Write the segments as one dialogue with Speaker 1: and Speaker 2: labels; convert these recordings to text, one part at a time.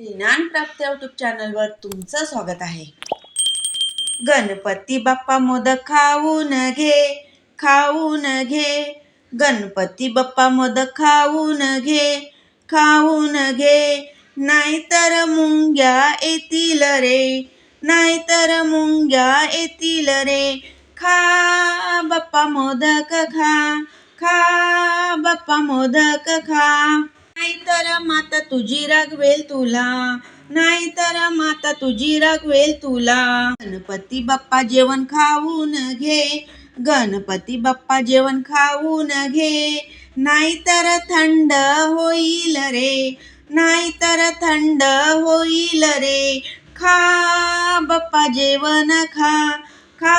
Speaker 1: ज्ञान प्राप्त युट्यूब चॅनलवर तुमचं स्वागत आहे. गणपती बाप्पा मोदक खाऊन घे खाऊन घे. गणपती बाप्पा मोदक खाऊन घे खाऊन घे. नाहीतर मुंग्या येतील रे नाहीतर मुंग्या येतील रे. खा बाप्पा मोदक खा खा बाप्पा मोदक खा. नाहीतर माता तुझी रागवेल तुला नाहीतर माता तुझी रागवेल तुला. गणपती बाप्पा जेवण खाऊन घे गणपती बाप्पा जेवण खाऊन घे. नाहीतर थंड होईल रे नाहीतर थंड होईल रे. खा बाप्पा जेवण खा खा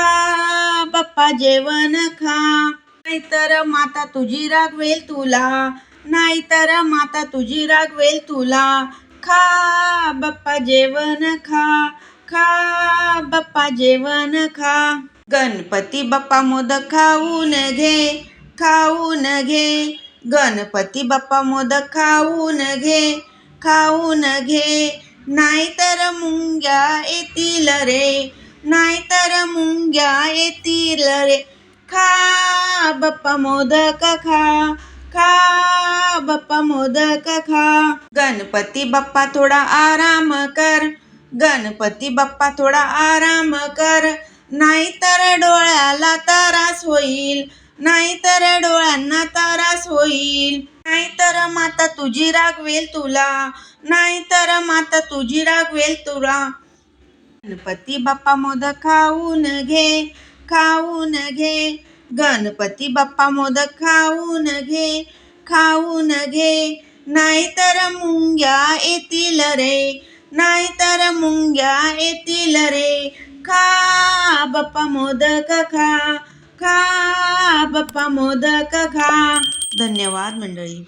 Speaker 1: बाप्पा जेवण खा. नाहीतर माता तुझी रागवेल तुला नाहीतर माता तुझी रागवेल तुला. खा बाप्पा जेवण खा. खा बाप्पा जेवण खा. गणपती बाप्पा मोदक खाऊन घे खाऊन घे. गणपती बाप्पा मोदक खाऊन घे खाऊन घे. नाहीतर मुंग्या येतील रे नाहीतर मुंग्या येतील रे. खा बाप्पा मोदक खा. खा बाप्पा मोदक खा. गणपती बाप्पा थोडा आराम कर. गणपती बाप्पा थोडा आराम कर. नाहीतर डोळ्याला त्रास होईल. नाहीतर डोळ्यांना त्रास होईल. नाहीतर माता तुझी रागवेल तुला. नाहीतर माता तुझी रागवेल तुला. गणपती बाप्पा मोदक खाऊन घे खाऊन घे. गणपती बाप्पा मोदक खाऊन घे खाऊन घे. नाहीतर मुंग्या येतील रे नाहीतर मुंग्या येतील रे. खा बाप्पा मोदक खा खा बाप्पा मोदक खा. धन्यवाद मंडळी.